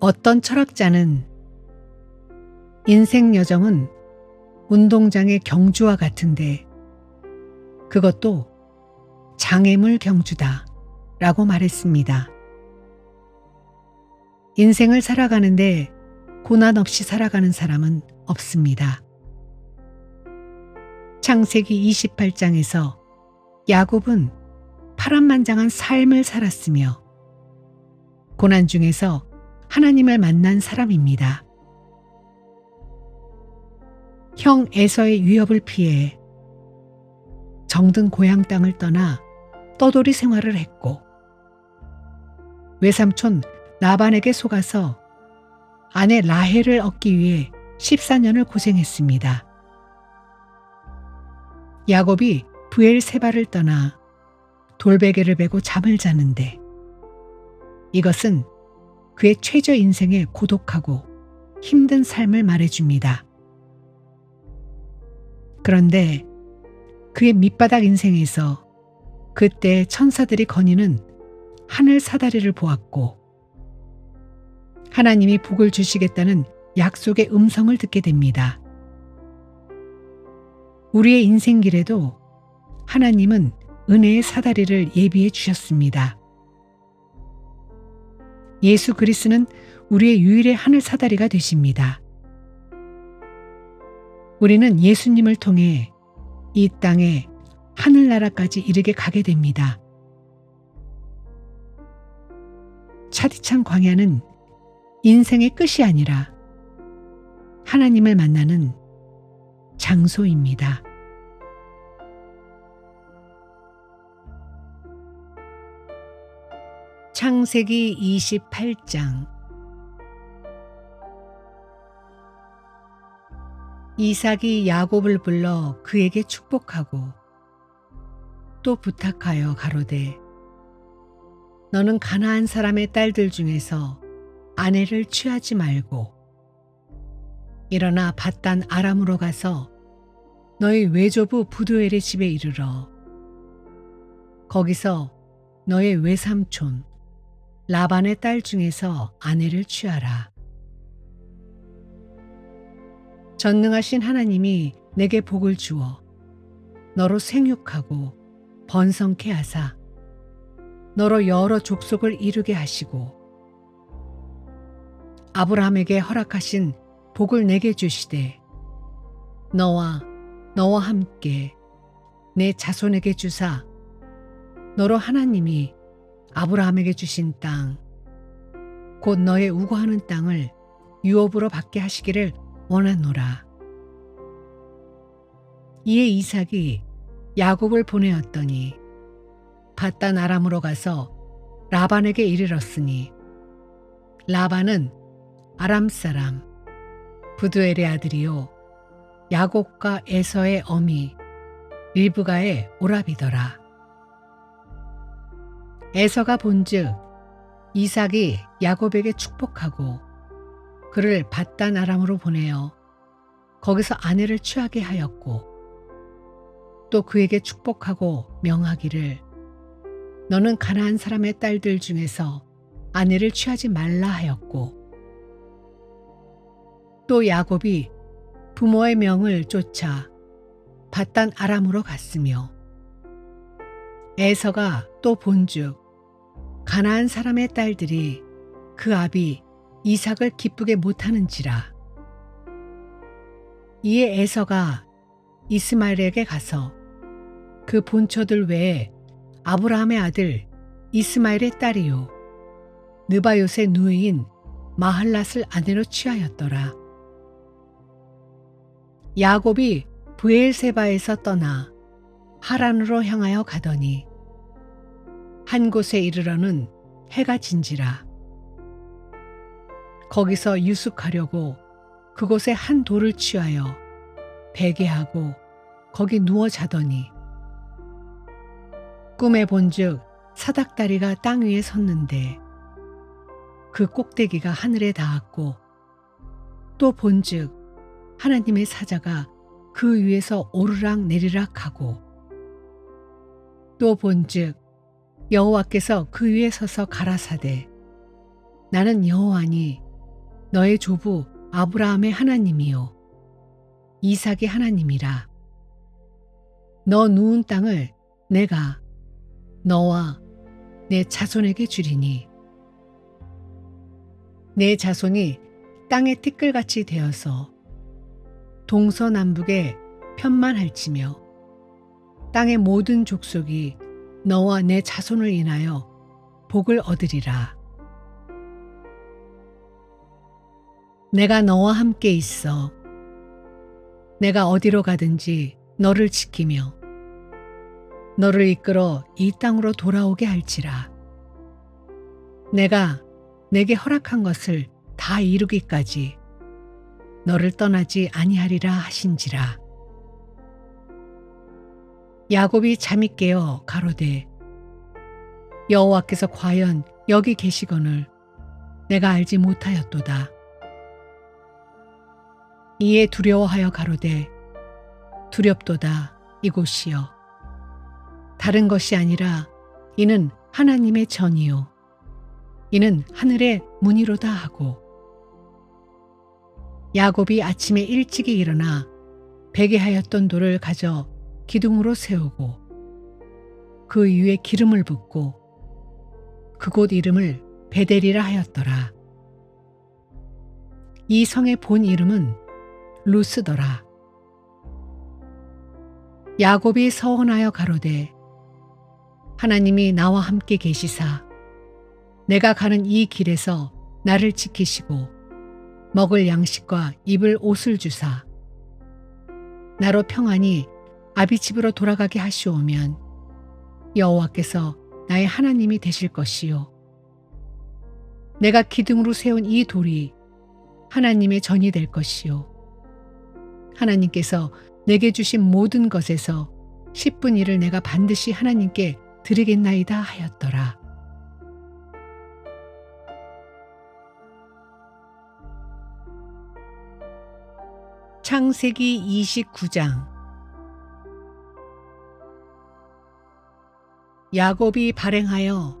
어떤 철학자는 인생 여정은 운동장의 경주와 같은데 그것도 장애물 경주다 라고 말했습니다. 인생을 살아가는데 고난 없이 살아가는 사람은 없습니다. 창세기 28장에서 야곱은 파란만장한 삶을 살았으며 고난 중에서 하나님을 만난 사람입니다. 형 에서의 위협을 피해 정든 고향 땅을 떠나 떠돌이 생활을 했고 외삼촌 나반에게 속아서 아내 라헬을 얻기 위해 14년을 고생했습니다. 야곱이 부엘세바를 떠나 돌베개를 베고 잠을 자는데 이것은 그의 최저 인생의 고독하고 힘든 삶을 말해줍니다. 그런데 그의 밑바닥 인생에서 그때 천사들이 거니는 하늘 사다리를 보았고 하나님이 복을 주시겠다는 약속의 음성을 듣게 됩니다. 우리의 인생길에도 하나님은 은혜의 사다리를 예비해 주셨습니다. 예수 그리스는 우리의 유일의 하늘 사다리가 되십니다. 우리는 예수님을 통해 이 땅에 하늘나라까지 이르게 가게 됩니다. 차디찬 광야는 인생의 끝이 아니라 하나님을 만나는 장소입니다. 창세기 28장. 이삭이 야곱을 불러 그에게 축복하고 또 부탁하여 가로되 너는 가나안 사람의 딸들 중에서 아내를 취하지 말고 일어나 바단 아람으로 가서 너희 외조부 부두엘의 집에 이르러 거기서 너의 외삼촌 라반의 딸 중에서 아내를 취하라. 전능하신 하나님이 내게 복을 주어 너로 생육하고 번성케 하사 너로 여러 족속을 이루게 하시고 아브라함에게 허락하신 복을 내게 주시되 너와 너와 함께 내 자손에게 주사 너로 하나님이 아브라함에게 주신 땅, 곧 너의 우거하는 땅을 유업으로 받게 하시기를 원하노라. 이에 이삭이 야곱을 보내었더니 바단 아람으로 가서 라반에게 이르렀으니 라반은 아람 사람 부두엘의 아들이요 야곱과 에서의 어미 릴브가의 오라비더라. 에서가 본즉 이삭이 야곱에게 축복하고 그를 바단 아람으로 보내어 거기서 아내를 취하게 하였고 또 그에게 축복하고 명하기를 너는 가나안 사람의 딸들 중에서 아내를 취하지 말라 하였고 또 야곱이 부모의 명을 쫓아 바단 아람으로 갔으며 에서가 또 본즉 가나안 사람의 딸들이 그 아비 이삭을 기쁘게 못하는지라 이에 에서가 이스마엘에게 가서 그 본처들 외에 아브라함의 아들 이스마엘의 딸이요 느바요의 누이인 마할랏을 아내로 취하였더라. 야곱이 부엘세바에서 떠나 하란으로 향하여 가더니 한 곳에 이르러는 해가 진지라. 거기서 유숙하려고 그곳에 한 돌을 취하여 베개하고 거기 누워 자더니 꿈에 본즉 사닥다리가 땅 위에 섰는데 그 꼭대기가 하늘에 닿았고 또 본즉 하나님의 사자가 그 위에서 오르락 내리락 하고 또 본즉 여호와께서 그 위에 서서 가라사대 나는 여호와니 너의 조부 아브라함의 하나님이요 이삭의 하나님이라. 너 누운 땅을 내가 너와 내 자손에게 주리니. 내 자손이 땅의 티끌같이 되어서 동서남북에 편만할지며 땅의 모든 족속이 너와 내 자손을 인하여 복을 얻으리라. 내가 너와 함께 있어. 내가 어디로 가든지 너를 지키며 너를 이끌어 이 땅으로 돌아오게 할지라. 내가 내게 허락한 것을 다 이루기까지 너를 떠나지 아니하리라 하신지라. 야곱이 잠이 깨어 가로되 여호와께서 과연 여기 계시거늘 내가 알지 못하였도다. 이에 두려워하여 가로되 두렵도다 이곳이여. 다른 것이 아니라 이는 하나님의 전이요. 이는 하늘의 문이로다 하고. 야곱이 아침에 일찍이 일어나 베개하였던 돌을 가져 기둥으로 세우고 그 위에 기름을 붓고 그곳 이름을 베델이라 하였더라. 이 성의 본 이름은 루스더라. 야곱이 서원하여 가로되 하나님이 나와 함께 계시사 내가 가는 이 길에서 나를 지키시고 먹을 양식과 입을 옷을 주사 나로 평안히 아비 집으로 돌아가게 하시오면 여호와께서 나의 하나님이 되실 것이요. 내가 기둥으로 세운 이 돌이 하나님의 전이 될 것이요. 하나님께서 내게 주신 모든 것에서 10분 일을 내가 반드시 하나님께 드리겠나이다 하였더라. 창세기 29장 야곱이 발행하여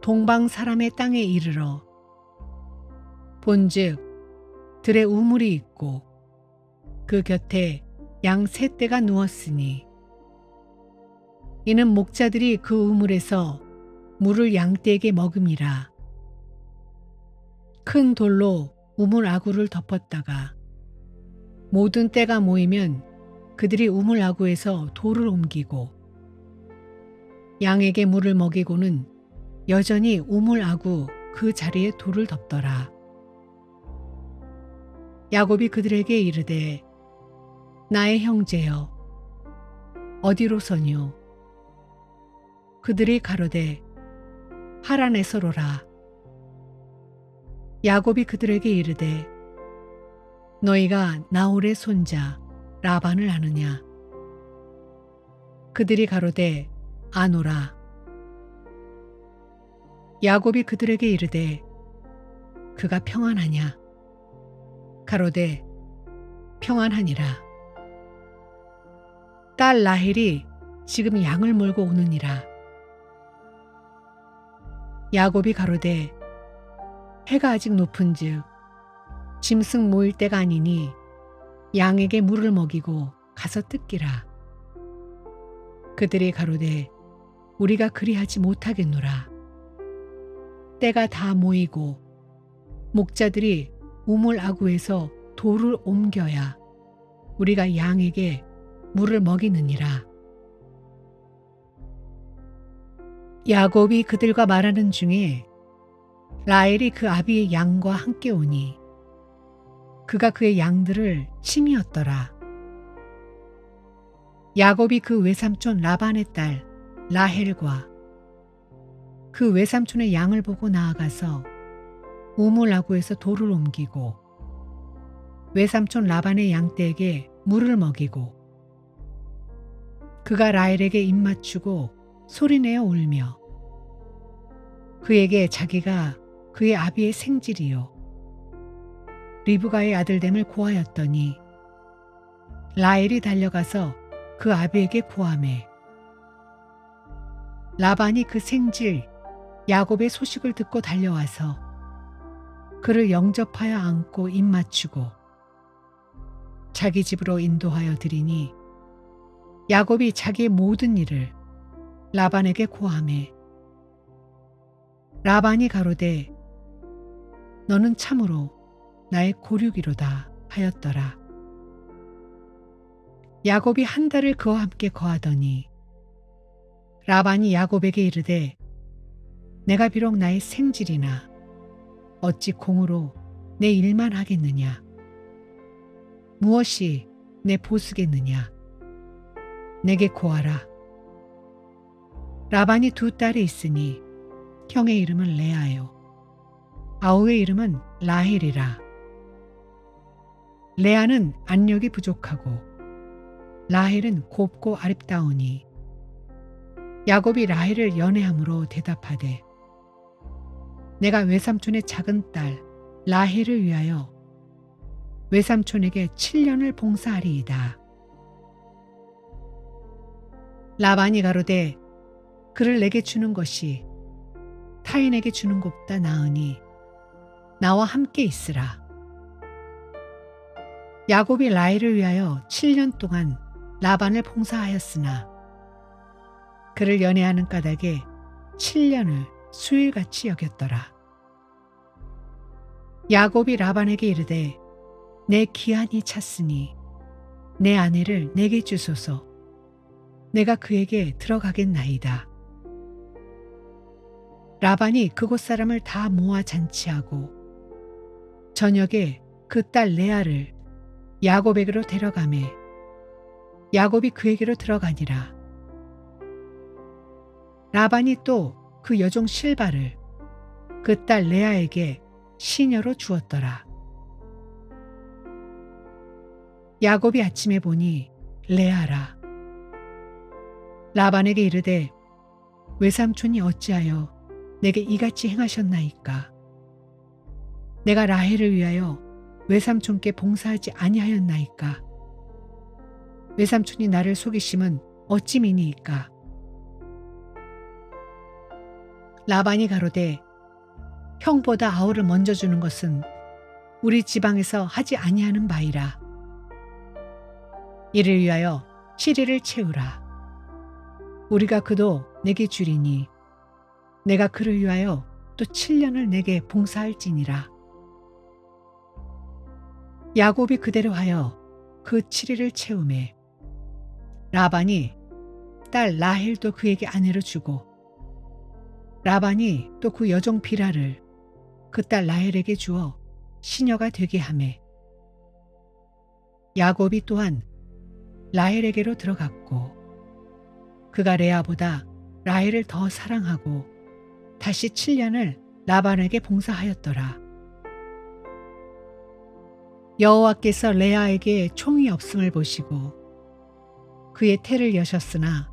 동방 사람의 땅에 이르러 본즉 들에 우물이 있고 그 곁에 양 세 떼가 누웠으니 이는 목자들이 그 우물에서 물을 양떼에게 먹음이라. 큰 돌로 우물 아구를 덮었다가 모든 때가 모이면 그들이 우물 아구에서 돌을 옮기고 양에게 물을 먹이고는 여전히 우물 아구 그 자리에 돌을 덮더라. 야곱이 그들에게 이르되 나의 형제여 어디로서뇨? 그들이 가로되 하란에서로라. 야곱이 그들에게 이르되 너희가 나홀의 손자 라반을 아느냐? 그들이 가로되 아노라. 야곱이 그들에게 이르되 그가 평안하냐? 가로되 평안하니라. 딸 라헬이 지금 양을 몰고 오느니라. 야곱이 가로되 해가 아직 높은즉 짐승 모일 때가 아니니 양에게 물을 먹이고 가서 뜯기라. 그들이 가로되 우리가 그리하지 못하겠노라. 때가 다 모이고 목자들이 우물 아구에서 돌을 옮겨야 우리가 양에게 물을 먹이느니라. 야곱이 그들과 말하는 중에 라헬이 그 아비의 양과 함께 오니 그가 그의 양들을 심이었더라. 야곱이 그 외삼촌 라반의 딸 라헬과 그 외삼촌의 양을 보고 나아가서 우물아구에서 돌을 옮기고 외삼촌 라반의 양떼에게 물을 먹이고 그가 라헬에게 입맞추고 소리내어 울며 그에게 자기가 그의 아비의 생질이요. 리브가의 아들됨을 고하였더니 라헬이 달려가서 그 아비에게 고함해 라반이 그 생질 야곱의 소식을 듣고 달려와서 그를 영접하여 안고 입맞추고 자기 집으로 인도하여 드리니 야곱이 자기의 모든 일을 라반에게 고함해 라반이 가로되 너는 참으로 나의 고륙이로다 하였더라. 야곱이 한 달을 그와 함께 거하더니 라반이 야곱에게 이르되 내가 비록 나의 생질이나 어찌 공으로 내 일만 하겠느냐? 무엇이 내 보수겠느냐? 내게 고하라. 라반이 두 딸이 있으니 형의 이름은 레아요. 아우의 이름은 라헬이라. 레아는 안력이 부족하고 라헬은 곱고 아름다우니 야곱이 라헬을 연애함으로 대답하되 내가 외삼촌의 작은 딸 라헬을 위하여 외삼촌에게 7년을 봉사하리이다. 라반이 가로되 그를 내게 주는 것이 타인에게 주는 것보다 나으니 나와 함께 있으라. 야곱이 라헬을 위하여 7년 동안 라반을 봉사하였으나 그를 연애하는 까닭에 7년을 수일같이 여겼더라. 야곱이 라반에게 이르되 내 기한이 찼으니 내 아내를 내게 주소서 내가 그에게 들어가겠나이다. 라반이 그곳 사람을 다 모아 잔치하고 저녁에 그 딸 레아를 야곱에게로 데려가매 야곱이 그에게로 들어가니라. 라반이 또 그 여종 실바를 그 딸 레아에게 시녀로 주었더라. 야곱이 아침에 보니 레아라. 라반에게 이르되 외삼촌이 어찌하여 내게 이같이 행하셨나이까. 내가 라헬을 위하여 외삼촌께 봉사하지 아니하였나이까. 외삼촌이 나를 속이심은 어찌 미니이까. 라반이 가로되 형보다 아우를 먼저 주는 것은 우리 지방에서 하지 아니하는 바이라. 이를 위하여 7일을 채우라. 우리가 그도 내게 주리니 내가 그를 위하여 또 7년을 내게 봉사할지니라. 야곱이 그대로 하여 그 7일을 채우매 라반이 딸 라헬도 그에게 아내로 주고 라반이 또 그 여종 비라를 그 딸 라헬에게 주어 시녀가 되게 하매 야곱이 또한 라헬에게로 들어갔고 그가 레아보다 라헬을 더 사랑하고 다시 7년을 라반에게 봉사하였더라. 여호와께서 레아에게 총이 없음을 보시고 그의 태를 여셨으나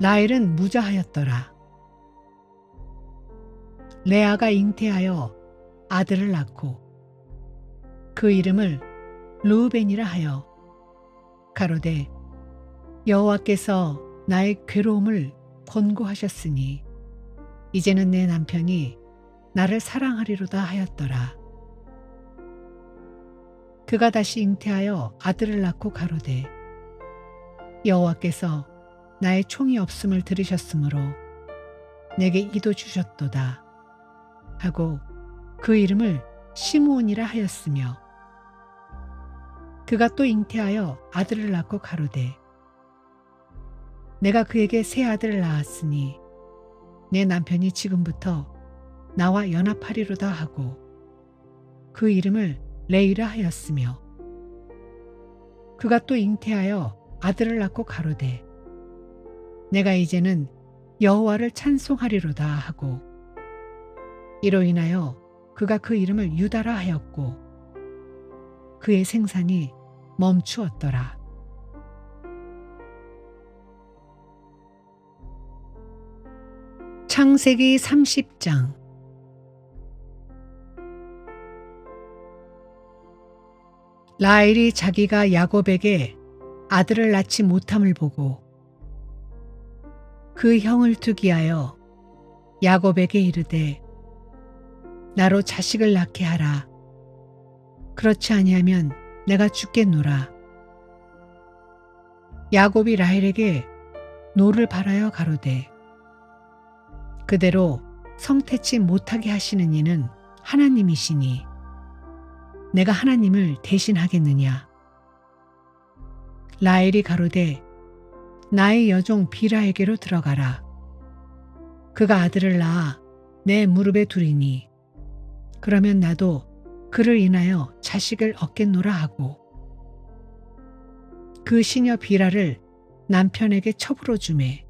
라헬은 무자하였더라. 레아가 잉태하여 아들을 낳고 그 이름을 루벤이라 하여 가로되 여호와께서 나의 괴로움을 권고하셨으니 이제는 내 남편이 나를 사랑하리로다 하였더라. 그가 다시 잉태하여 아들을 낳고 가로되 여호와께서 나의 총이 없음을 들으셨으므로 내게 이도 주셨도다 하고 그 이름을 시므온이라 하였으며 그가 또 잉태하여 아들을 낳고 가로되 내가 그에게 새 아들을 낳았으니 내 남편이 지금부터 나와 연합하리로다 하고 그 이름을 레이라 하였으며 그가 또 잉태하여 아들을 낳고 가로되 내가 이제는 여호와를 찬송하리로다 하고 이로 인하여 그가 그 이름을 유다라 하였고 그의 생산이 멈추었더라. 창세기 30장 라헬이 자기가 야곱에게 아들을 낳지 못함을 보고 그 형을 투기하여 야곱에게 이르되 나로 자식을 낳게 하라. 그렇지 아니하면 내가 죽겠노라. 야곱이 라헬에게 노를 바라여 가로되 그대로 성태치 못하게 하시는 이는 하나님이시니 내가 하나님을 대신하겠느냐. 라헬이 가로되 나의 여종 비라에게로 들어가라. 그가 아들을 낳아 내 무릎에 두리니 그러면 나도 그를 인하여 자식을 얻겠노라 하고 그 시녀 비라를 남편에게 첩으로 주매.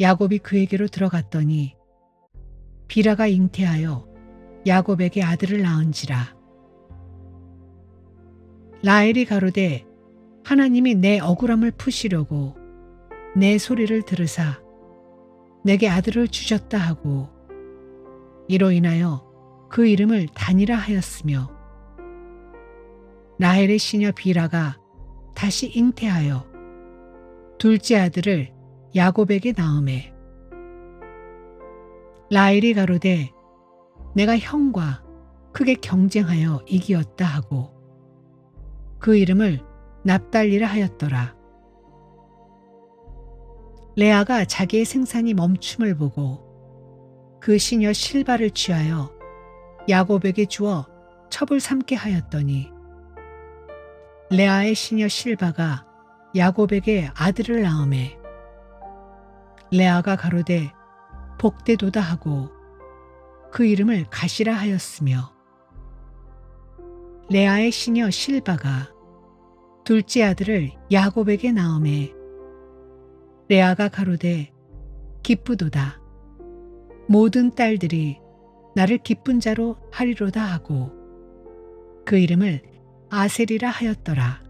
야곱이 그에게로 들어갔더니 비라가 잉태하여 야곱에게 아들을 낳은지라. 라엘이 가로되 하나님이 내 억울함을 푸시려고 내 소리를 들으사 내게 아들을 주셨다 하고 이로 인하여 그 이름을 단이라 하였으며 라헬의 시녀 비라가 다시 잉태하여 둘째 아들을 야곱에게 낳음에 라헬이 가로되 내가 형과 크게 경쟁하여 이기었다 하고 그 이름을 납달리라 하였더라. 레아가 자기의 생산이 멈춤을 보고 그 시녀 실바를 취하여 야곱에게 주어 첩을 삼게 하였더니 레아의 시녀 실바가 야곱에게 아들을 낳음에 레아가 가로되 복되도다 하고 그 이름을 가시라 하였으며 레아의 시녀 실바가 둘째 아들을 야곱에게 낳음에 레아가 가로되 기쁘도다. 모든 딸들이 나를 기쁜 자로 하리로다 하고 그 이름을 아셀이라 하였더라.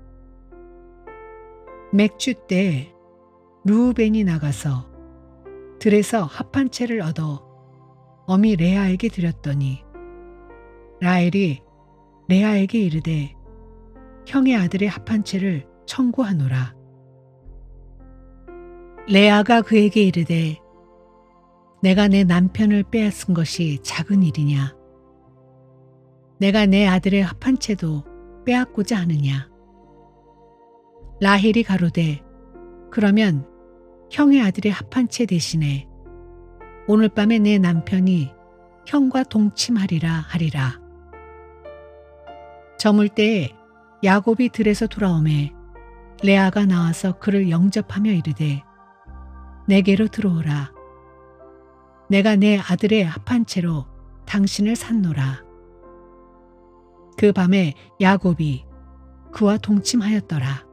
맥주 때 루우벤이 나가서 들에서 합한 채를 얻어 어미 레아에게 드렸더니 라헬이 레아에게 이르되 형의 아들의 합한 채를 청구하노라. 레아가 그에게 이르되 내가 내 남편을 빼앗은 것이 작은 일이냐? 내가 내 아들의 합한 채도 빼앗고자 하느냐? 라헬이 가로되 그러면 형의 아들의 합한 채 대신에 오늘 밤에 내 남편이 형과 동침하리라 하리라. 저물 때에 야곱이 들에서 돌아오매 레아가 나와서 그를 영접하며 이르되 내게로 들어오라. 내가 내 아들의 합한 채로 당신을 샀노라. 그 밤에 야곱이 그와 동침하였더라.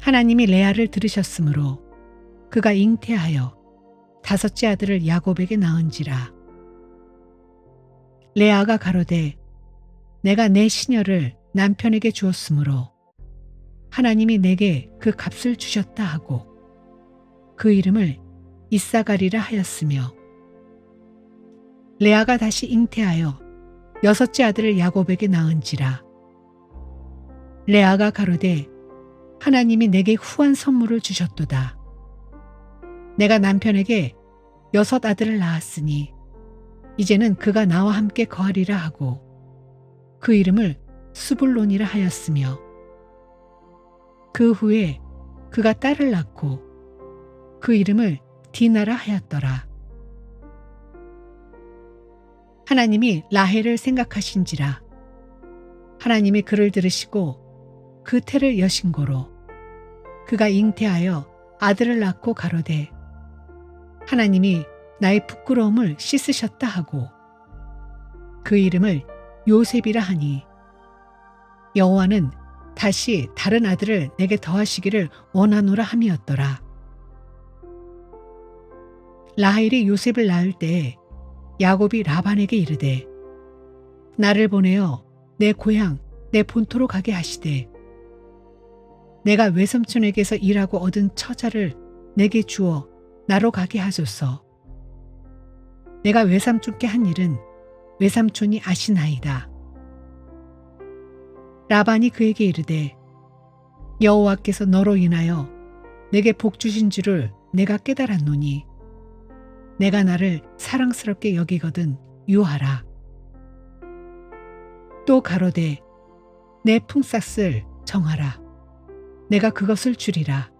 하나님이 레아를 들으셨으므로 그가 잉태하여 다섯째 아들을 야곱에게 낳은지라. 레아가 가로되 내가 내 시녀를 남편에게 주었으므로 하나님이 내게 그 값을 주셨다 하고 그 이름을 이사가리라 하였으며 레아가 다시 잉태하여 여섯째 아들을 야곱에게 낳은지라 레아가 가로되 하나님이 내게 후한 선물을 주셨도다. 내가 남편에게 여섯 아들을 낳았으니 이제는 그가 나와 함께 거하리라 하고 그 이름을 수불론이라 하였으며 그 후에 그가 딸을 낳고 그 이름을 디나라 하였더라. 하나님이 라헬을 생각하신지라 하나님이 그를 들으시고 그 태를 여신고로 그가 잉태하여 아들을 낳고 가로되 하나님이 나의 부끄러움을 씻으셨다 하고 그 이름을 요셉이라 하니 여호와는 다시 다른 아들을 내게 더하시기를 원하노라 함이었더라. 라헬이 요셉을 낳을 때 야곱이 라반에게 이르되 나를 보내어 내 고향 내 본토로 가게 하시되 내가 외삼촌에게서 일하고 얻은 처자를 내게 주어 나로 가게 하소서. 내가 외삼촌께 한 일은 외삼촌이 아시나이다. 라반이 그에게 이르되 여호와께서 너로 인하여 내게 복 주신 줄을 내가 깨달았노니 내가 나를 사랑스럽게 여기거든 유하라. 또 가로되 내 품삯을 정하라. 내가 그것을 주리라.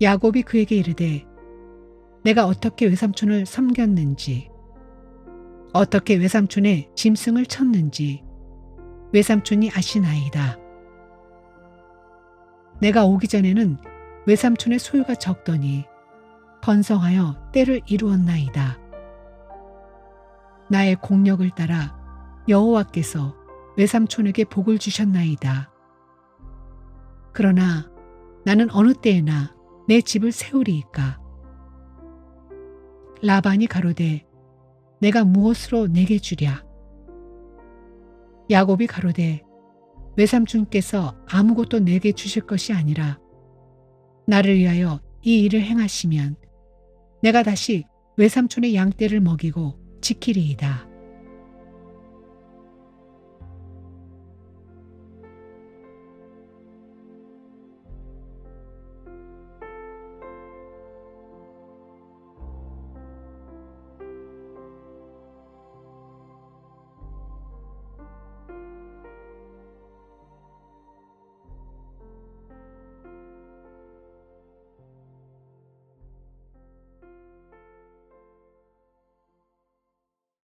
야곱이 그에게 이르되 내가 어떻게 외삼촌을 섬겼는지 어떻게 외삼촌의 짐승을 쳤는지 외삼촌이 아시나이다. 내가 오기 전에는 외삼촌의 소유가 적더니 번성하여 때를 이루었나이다. 나의 공력을 따라 여호와께서 외삼촌에게 복을 주셨나이다. 그러나 나는 어느 때에나 내 집을 세우리이까. 라반이 가로되 내가 무엇으로 내게 주랴. 야곱이 가로되 외삼촌께서 아무것도 내게 주실 것이 아니라 나를 위하여 이 일을 행하시면 내가 다시 외삼촌의 양떼를 먹이고 지키리이다.